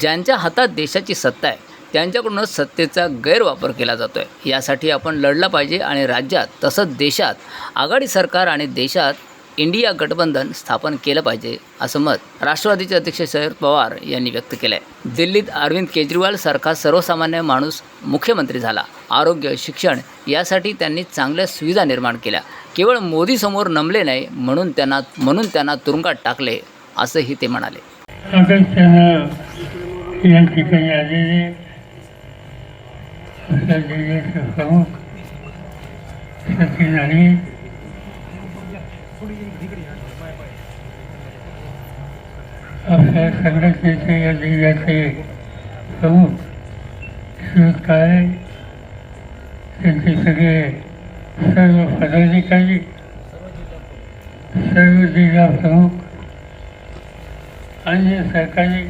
ज्यांच्या हातात देशाची सत्ता आहे त्यांच्याकडूनच सत्तेचा गैरवापर केला जातो आहे यासाठी आपण लढलं पाहिजे आणि राज्यात तसंच देशात आघाडी सरकार आणि देशात इंडिया गठबंधन स्थापन केलं पाहिजे असं मत राष्ट्रवादीचे अध्यक्ष शरद पवार यांनी व्यक्त केलं आहे दिल्लीत अरविंद केजरीवाल सारखा सर्वसामान्य माणूस मुख्यमंत्री झाला. आरोग्य शिक्षण यासाठी त्यांनी चांगल्या सुविधा निर्माण केल्या. केवळ मोदीसमोर नमले नाही म्हणून त्यांना म्हणून त्यांना तुरुंगात टाकले असंही ते म्हणाले. या ठिकाणी आलेले आपल्या जिल्ह्याचे प्रमुख सचिन आणि आपल्या संघटनेचे या जिल्ह्याचे प्रमुख काळे त्यांचे सगळे सर्व पदाधिकारी सर्व जिल्हा प्रमुख अन्य सरकारी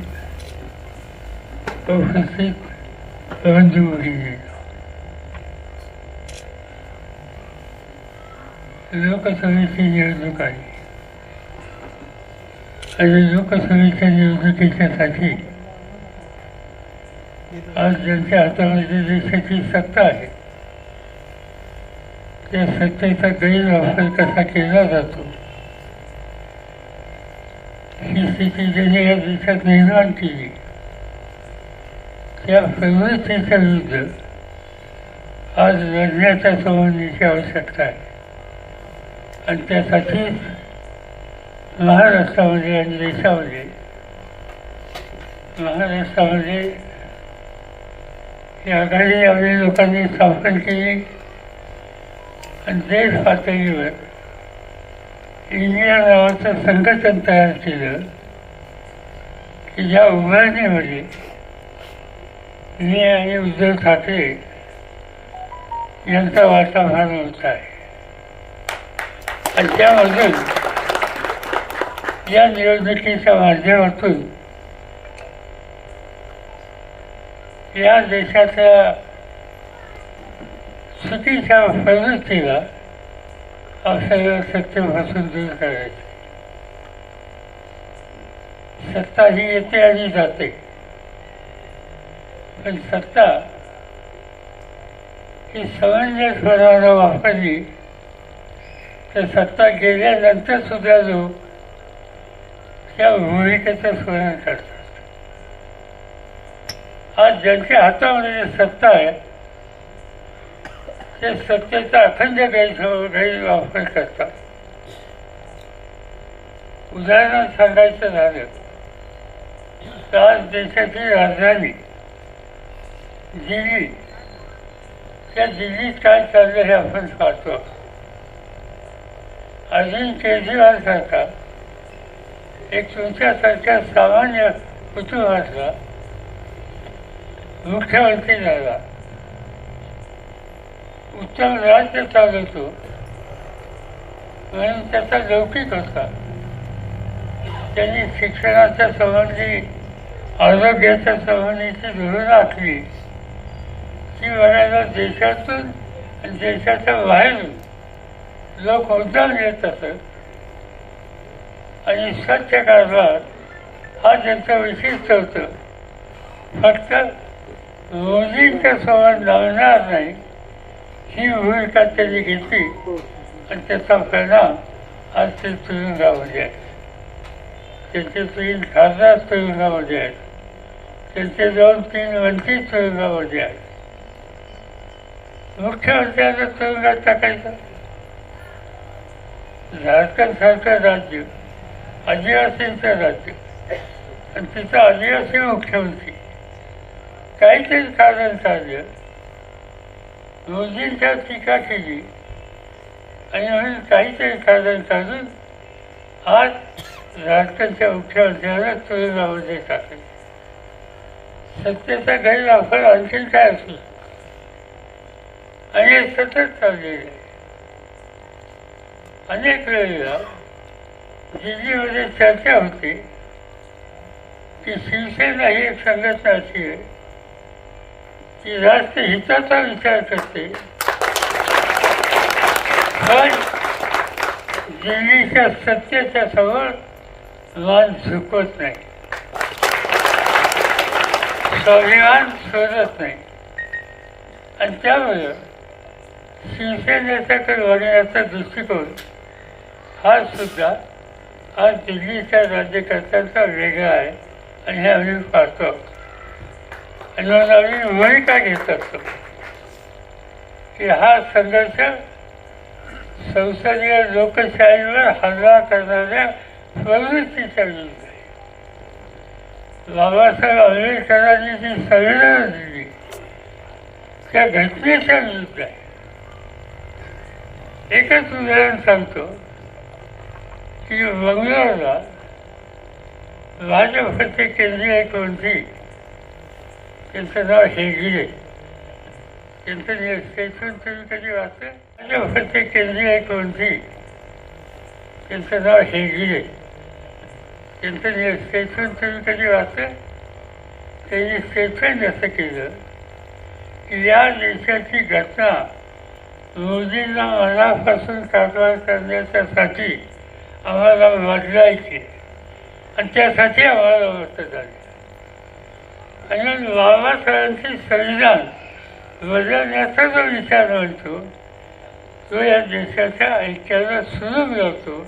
उपस्थित बंधू लोकसभेची निवडणूक आहे. आणि लोकसभेच्या निवडणुकीच्यासाठी आज ज्यांच्या हातामध्ये देशाची सत्ता आहे या सत्तेचा गैरवापर कसा केला जातो ही स्थिती ज्याने या देशात निर्माण केली त्या प्रवृत्तीच्या विरुद्ध आज लढण्याच्या संबंधीची आवश्यकता आहे आणि त्यासाठीच महाराष्ट्रामध्ये आणि देशामध्ये महाराष्ट्रामध्ये या आघाडी यावेळी लोकांनी स्थापन केली. देश पातळीवर इंडिया नावाचं संघटन तयार केलं की ज्या उभारणीमध्ये मी आणि उद्धव ठाकरे यांचा वाटा फार मोठा आहे. आणि त्यामधून या निवडणुकीच्या माध्यमातून या देशाच्या चुकीच्या प्रवृत्तीला आपल्याला सत्तेपासून दूर करायचे. सत्ता ही येते आणि जाते. पण सत्ता ही समंजसपणानं वापरली तर सत्ता गेल्यानंतर सुद्धा लोक त्या भूमिकेचं स्मरण करतात. आज ज्यांच्या हातामध्ये सत्ता आहे ते सत्तेचा अखंड गैर गैरवापर करतात. उदाहरण सांगायचं झालं तर आज देशाची राजधानी दिल्ली. त्या दिल्लीत काय चाललं हे आपण पाहतो. अरविंद केजरीवाल सरकार एक तुमच्यासारख्या सामान्य कुटुंबातला मुख्यमंत्री झाला. उत्तम राज्य चालवतो म्हणून त्याचा लौकिक होता त्यांनी शिक्षणाच्या संबंधी आरोग्याच्या संबंधीची धोरण आखली ती म्हणायला देशातून आणि देशाच्या बाहेरून लोक उद्दाम येत असत. आणि स्वच्छ कारभार हा त्यांचं विशिष्ट होतं. फक्त मोदींच्या संवाद लावणार नाही ही भूमिका त्यांनी घेतली आणि त्याचा परिणाम आज ते तुरुंगामध्ये आहे त्यांचे तीन खासदार तुरुंगामध्ये आहेत. त्यांचे दोन तीन मंत्री तुरुंगामध्ये आहेत. मुख्यमंत्र्यांना तुरुंगात टाकायचं. झारखंडसारखं राज्य आदिवासींचं राज्य. आणि तिथं आदिवासी मुख्यमंत्री. काहीतरी कारण काढलं मोदींच्या टीका केली. आणि म्हणून काहीतरी कारण काढून आज झारखंडच्या मुख्यमंत्र्यांना तुरुंगामध्ये टाकले सत्तेचा गैरवापर आणखी काय असेल आणि हे सतत चाललेले अनेक वेळेला दिल्लीमध्ये चर्चा होती की शिवसेना ही एक संघटना अशी आहे की राष्ट्र हिताचा विचार करते. पण दिल्लीच्या सत्तेच्या समोर मान झुकवत नाही. स्वाभिमान शोधत नाही. आणि त्यामुळे शिवसेनेच्याकडे वळण्याचा दृष्टिकोन हा सुद्धा आज दिल्लीच्या राज्यकर्त्यांचा वेगळा आहे आणि हे आम्ही पाहतो. भूमिका घेत असतो. की हा संघर्ष संसदीय लोकशाहीवर हल्ला करणाऱ्या प्रवृत्तीचा विरुद्ध आहे. बाबासाहेब आंबेडकरांनी जी संविधान दिली त्या घटनेच्या विरुद्ध आहे. एकच उदाहरण सांगतो की बंगलोरला भाजपचे केंद्रीय मंत्री त्यांचं नाव हेगडे त्यांचं निश्चयतून तुम्ही कधी वाचलं. भाजपचे केंद्रीय मंत्री त्यांचं नाव हेगडे त्यांचं निश्चयतून तुम्ही कधी वाचलं. त्यांनी स्टेटमेंट असं केलं की या देशाची घटना मोदींना मनापासून कारवाई करण्याच्यासाठी आम्हाला बदलायची आणि त्यासाठी आम्हाला मतदान आणि बाबासाहेबांचे संविधान बदलण्याचा म्हणजे जो विचार म्हणतो तो या देशाच्या ऐक्याला सुरू लावतो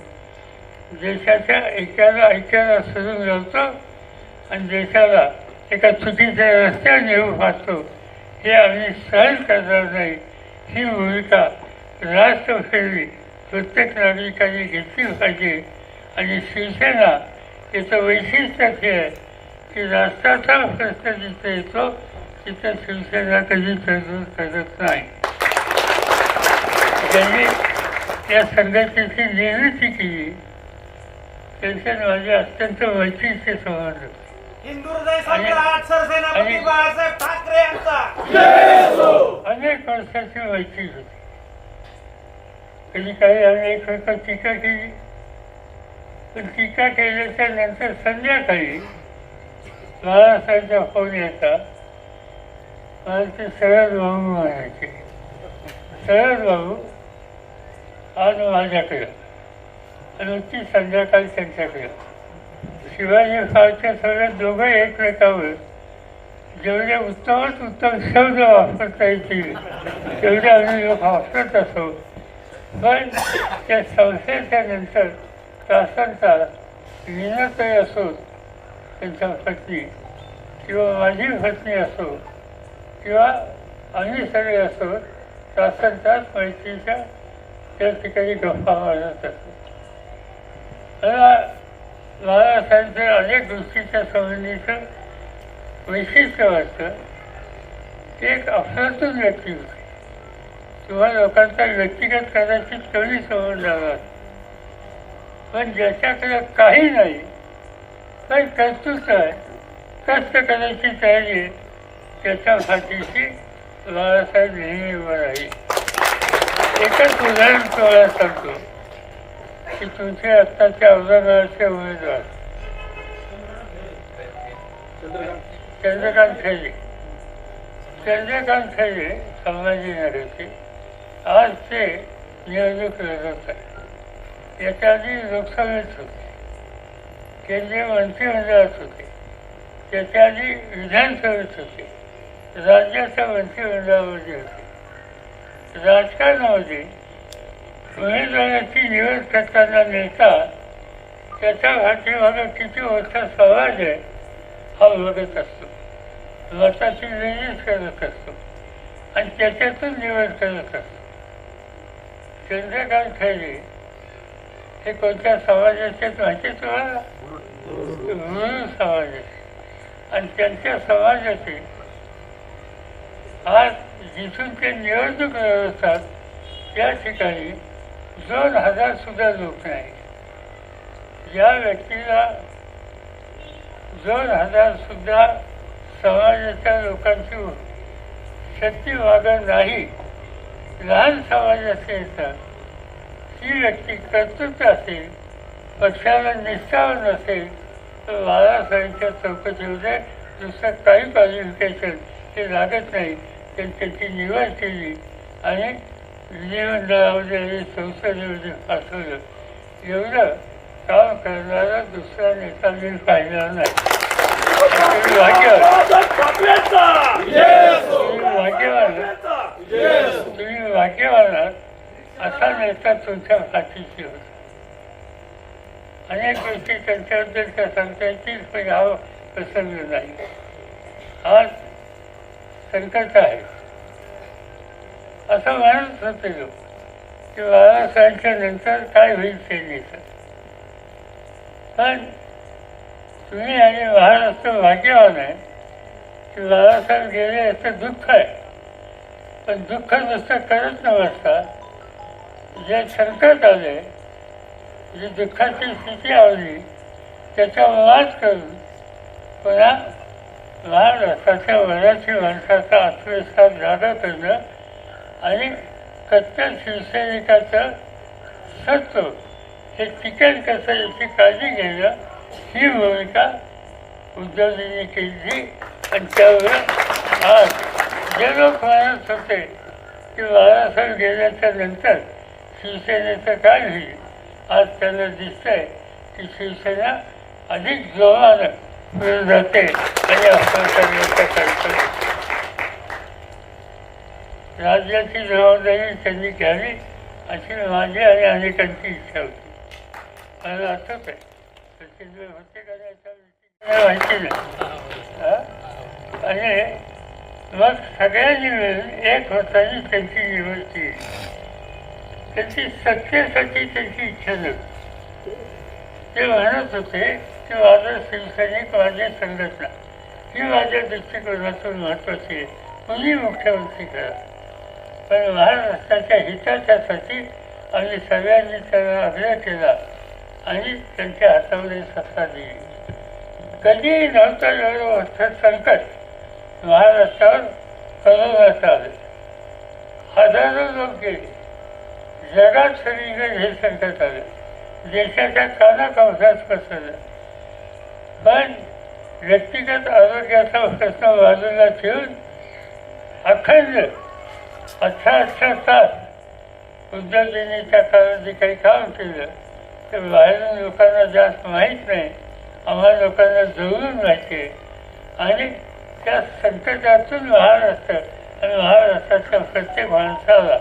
देशाच्या ऐक्याला ऐक्याला सुरू लावतो आणि देशाला एका चुकीच्या रस्त्यावर नेऊ पाहतो हे आम्ही सहन करणार नाही. ही भूमिका राष्ट्रसेवी प्रत्येक नागरिकांनी घेतली पाहिजे. आणि शिवसेना याचं वैशिष्ट्य हे आहे. की राष्ट्राचा प्रश्न जिथे येतो तिथे शिवसेना कधी तरतूद करत नाही. ज्यांनी या संघटनेची निर्मिती केली त्यांचे माझे अत्यंत वैशिष्ट्य होते. यांचा. अनेक वर्षाची माहिती होती. कधी काही आम्ही एकमेकावर टीका केली. पण टीका केल्याच्यानंतर संध्याकाळी बाळासाहेबचा फोन यायचा मला ते शरद भाऊ म्हणायचे शरद भाऊ आज माझ्याकडं. आणि ती संध्याकाळी त्यांच्याकडं. शिवाजी फारच्या सगळ्या दोघं एकमेकावर जेवढे उत्तमच उत्तम शब्द वापरता येतील तेवढे आम्ही लोक वापरत असो. पण त्या संस्थेच्या नंतर तासांचा तास असो. त्यांच्या पत्नी किंवा माझी पत्नी असो किंवा आम्ही सगळे असो तासन तास मैत्रीच्या त्या ठिकाणी गप्पा मारत असतो. मला अनेक गोष्टीच्या संबंधीचं वैशिष्ट्य वाटतं. ते एक अफलातून व्यक्ती होती. किंवा लोकांचा व्यक्तिगत कदाचित कमी समोर जाणार पण ज्याच्याकडे काही नाही काही कर्तृत्व आहे. कष्ट करायची तयारी त्याच्यासाठीशी त्याच्या बाळासाहेब नेहमी उभं राहील एकच उदाहरण तुम्हाला सांगतो. की तुमचे आत्ताचे औरंगाबादचे उमेदवार. चंद्रकांत खैरे. चंद्रकांत खैरे संभाजीनगरचे आज ते निवडणूक लढवत आहे याच्या आधी लोकसभेत होते. केंद्रीय मंत्रिमंडळात होते. त्याच्या आधी विधानसभेत होते. राज्याच्या मंत्रिमंडळामध्ये होते. राजकारणामध्ये उमेदवाराची निवड करताना नेता त्याच्या पाठीमागं किती मोठा समाज आहे हा बघत असतो. मताची बेरीज करत असतो. आणि त्याच्यातून निवड करत असतो. चंद्रकांत खैरे हे कोणत्या समाजाचे माहिती तुम्हाला? तुम्हाला समाजाचे आणि त्यांच्या समाजाचे आज जिथून ते निवडणूक असतात त्या ठिकाणी दोन हजार सुद्धा लोक नाही या व्यक्तीला दोन हजार सुद्धा समाजाच्या लोकांची शक्ती वागत नाही लहान समाजाचे येतात. ही व्यक्ती कर्तृत्व असेल पक्षाला निष्ठा नसेल तर बाळासाहेबच्या चौकशीमध्ये दुसरं काही क्वालिफिकेशन ते लागत नाही. तर त्याची निवड केली आणि विधिमंडळामध्ये आणि संसदेमध्ये पाठवलं. एवढं काम करणारा दुसरा नेता मी पाहिला नाही. तुम्ही तुम्ही भाग्यवान. तुम्ही भाग्यवान आहात. असा नेता तुमच्या पाठीशी होता. अनेक गोष्टी त्यांच्याबद्दल त्या सांगता येतील पण हा प्रसंग नाही. हा संकट आहे. असं म्हणत होते लोक. की बाळासाहेबांच्या नंतर काय होईल सेनेचं पण तुम्ही आणि महाराष्ट्र भाग्यवान आहे. की बाळासाहेब गेले याचं दुःख आहे. पण दुःख नुसतं करत न बसता जे संकट आले जी दुःखाची स्थिती आवली त्याच्यावर मात करून पुन्हा महाराष्ट्राच्या वराची माणसाचा आत्मविश्वास जागा करणं आणि कट्टर शिवसैनिकाचं सत्व हे टिकेल कसं याची काळजी घेणं ही भूमिका उद्धवजींनी केली. आणि त्यावर आज जे लोक म्हणत होते की बाळासाहेब गेल्याच्यानंतर शिवसेनेचं काय होईल आज त्यांना दिसत आहे की शिवसेना अधिक जोरानं पुढे जाते आणि आपण करण्याचा राज्याची जबाबदारी त्यांनी घ्यावी अशी माझी आणि अनेकांची इच्छा होती. मला आठवत आहे सचिन होते का माहिती नाही. आणि मग सगळ्यांनी मिळून एक होताना त्यांची निवड केली त्याची सत्तेसाठी त्याची इच्छा नव्हती ते म्हणत होते की माझं शिवसैनिक माझी संघटना ही माझ्या दृष्टिकोनातून महत्त्वाची आहे. तुम्ही मुख्यमंत्री करा. पण महाराष्ट्राच्या हिताच्यासाठी आम्ही सगळ्यांनी त्यांना आग्रह केला आणि त्यांच्या हातामध्ये सत्ता दिली. कधीही नव्हतं एवढं मोठं संकट. महाराष्ट्रावर करोनाचं आलं हजारो लोक गेले. जगात सगळीकडे हे संकट आलं. देशाच्या कानाकवसात पसरलं. पण व्यक्तिगत आरोग्याचा प्रश्न बाजूला ठेवून अखंड अठरा अठरा तास उद्योगजींनी काळात जे काही काम केलं. ते बाहेरून लोकांना जास्त माहीत नाही. आम्हाला लोकांना जवळून माहिती आहे आणि त्या संकटातून महाराष्ट्र आणि महाराष्ट्राच्या प्रत्येक माणसाला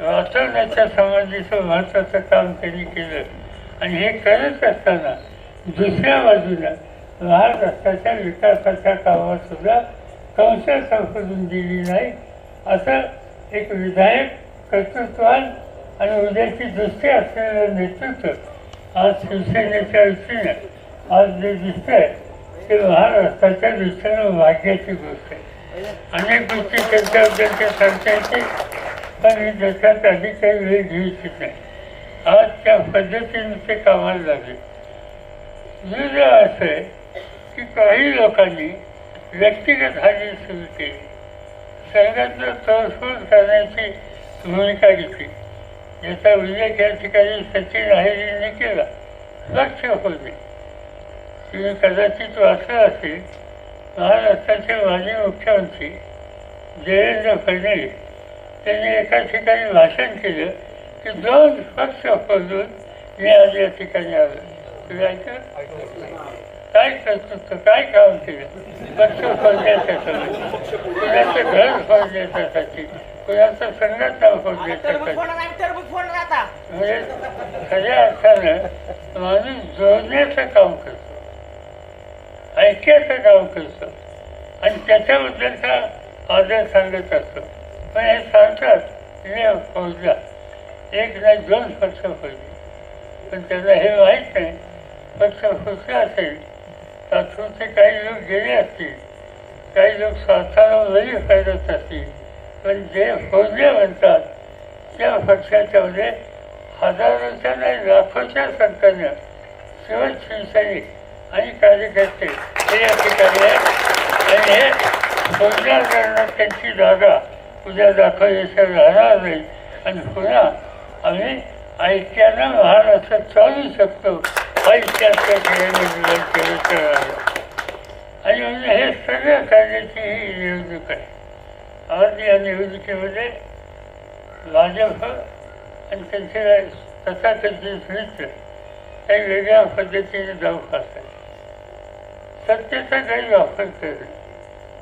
वाचवण्याच्या संबंधीचं महत्त्वाचं काम त्यांनी केलं. आणि हे करत असताना दुसऱ्या बाजूला महाराष्ट्राच्या विकासाच्या कामात सुद्धा कंस संपदून दिली नाही असं एक विधायक कर्तृत्वान आणि उद्याची दृष्टी असलेलं नेतृत्व आज शिवसेनेच्या दृष्टीनं आज जे दिसतंय ते महाराष्ट्राच्या दृष्टीनं भाग्याची गोष्ट आहे. अनेक गोष्टी त्यांच्याबद्दल ते सरकारची येतील पण मी त्याच्यात काही वेळ घेऊ नाही. आज त्या पद्धतीने ते कामाला लागले. दुसरं असं आहे की काही लोकांनी व्यक्तिगत हानी सुरू केली. संघातलं तोडफोड करण्याची भूमिका घेतली. याचा उल्लेख या ठिकाणी सचिन आहेरींनी केला. लक्ष होते तुम्ही कदाचित वाचलं असेल महाराष्ट्राचे माजी मुख्यमंत्री देवेंद्र फडणवीस त्यांनी एका ठिकाणी भाषण केलं की दोन पक्ष फोडून मी आज या ठिकाणी आलो. काय कर्तृत्व काय काम केलं? पक्ष फोडण्याच्यासाठी कुणाचं घर फोडण्याच्यासाठी कुणाचं संघटना फोडण्याच्यासाठी म्हणजे खऱ्या अर्थानं माणूस जोडण्याचं काम करतो. ऐक्याचं काम करतो. आणि त्याच्याबद्दलचा आदर सांगत असतो. पण हे सांगतात मी फौजला एक ना दोन पक्ष फौजले पण त्यांना हे माहीत नाही पक्ष फुटला असेल तात्पुरते काही लोक गेले असतील काही लोक स्वार्थाला वरी फायदत असतील पण जे फौजले म्हणतात त्या पक्षाच्यामध्ये हजारोच्या नाही लाखोच्या संख्येनं शिव शिवसैनिक आणि कार्यकर्ते हे या ठिकाणी आहेत. आणि हे फौजदार त्यांची जागा. उद्या दाखवल्याशिवाय राहणार नाही आणि पुन्हा आम्ही ऐक्यानं महाराष्ट्रात चालू शकतो. ऐक्याच्या ठिकाणी निर्माण केलं तर. आहे. आणि म्हणजे हे सगळ्या कार्याची ही निवडणूक आहे. आज या निवडणुकीमध्ये भाजप आणि त्यांचे तसा त्याची मित्र काही वेगळ्या पद्धतीने जाऊ खातात सत्तेचा वापर करणे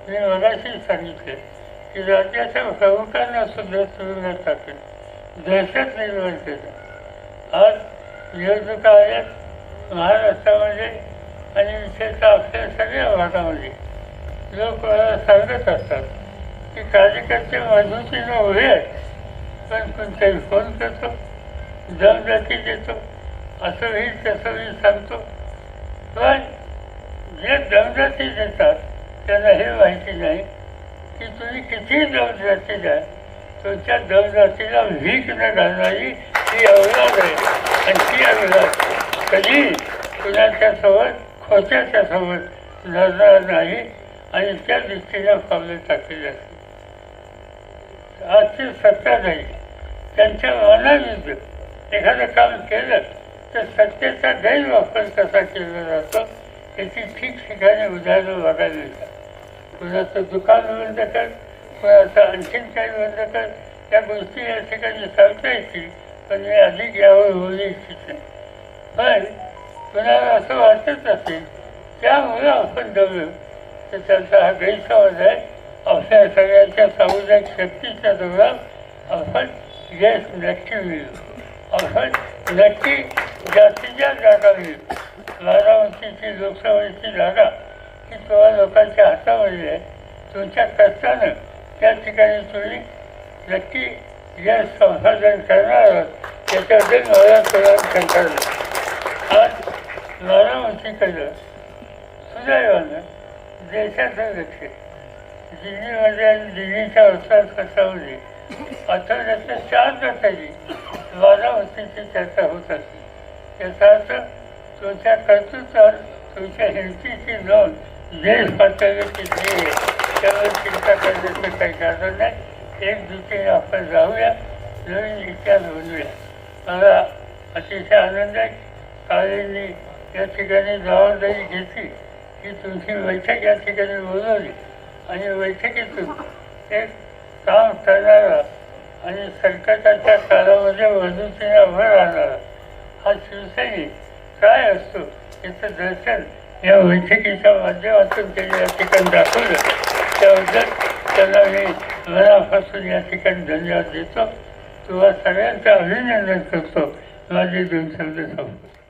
मी मगाशी सांगितले. की राज्याच्या प्रमुखांना सुद्धा तुरुंगात टाकेल दहशत निर्माण केलं आज निवडणुका आहेत महाराष्ट्रामध्ये आणि विशेषतः आपल्या सगळ्या भागामध्ये लोक मला सांगत असतात की कार्यकर्ते मजबूतीनं उभे आहेत पण कोणताही फोन करतो दमदाती देतो असं होईल तसं होईल सांगतो पण जे दमदाती देतात त्यांना हे माहिती नाही. की तुम्ही किती जाती द्या तुमच्या जातीला वीक न घालणारी ही अवलाद आहे. आणि ती अवलाद कधी? कुणाच्या सोबत? खोट्याच्या सोबत लढणार नाही. आणि त्या दृष्टीने पावले टाकली जाते आजची सत्ता नाही. त्यांच्या मनाविरुद्ध एखादं काम केलं तर सत्तेचा गैरवापर कसा केला जातो? याची ठिकठिकाणी उदाहरणं बघायला मिळतात. कुणाचं दुकान मिळून जातात कुणाचं आणखीन काही बंद जातात त्या गोष्टी या ठिकाणी सांगता येतील पण मी अधिक यावर होऊ इच्छित नाही पण कुणाला असं वाटत असेल त्यामुळं आपण दबलो तर त्यांचा हा गैरसमज आहे. आपल्या सगळ्यांच्या सामुदायिक शक्तीच्या जोरात आपण यश नक्की मिळू आपण नक्की जास्तीत जास्त जागा मिळू बारामतीची लोकसभेची जागा की तुम्हा लोकांच्या हातामध्ये आहे तुमच्या कष्टानं त्या ठिकाणी तुम्ही नक्की जे संसाधन करणार आहात याच्याबद्दल मला प्रदान करणार आज बारामतीकडं सुदैवानं देशाचं लक्ष दिल्लीमध्ये आणि दिल्लीच्या उत्तर कसामध्ये आठवड्याच्या चार तासाची बारामतीची चर्चा होत असते. याचा अर्थ तुमच्या कर्तृत्वावर तुमच्या हिमतीची नोंद देश पातळीवर किती आहे त्यावर चिंता करण्याचं काही कारण नाही. एक आपण जाऊया नवीन इतिहास बनवूया. मला अतिशय आनंद आहे. काळेंनी या ठिकाणी जबाबदारी घेतली. की तुमची बैठक या ठिकाणी बोलवली. आणि बैठकीतून एक काम करणारा आणि संकटाच्या काळामध्ये वधूतीने उभं राहणारा हा शिवसैनिक काय असतो याचं दर्शन या बैठकीच्या माध्यमातून त्यांनी या ठिकाणी दाखवलं त्याबद्दल त्यांना मी मनापासून या ठिकाणी धन्यवाद देतो. तुम्हा सगळ्यांचं अभिनंदन करतो. माझे दोन शब्द संपतो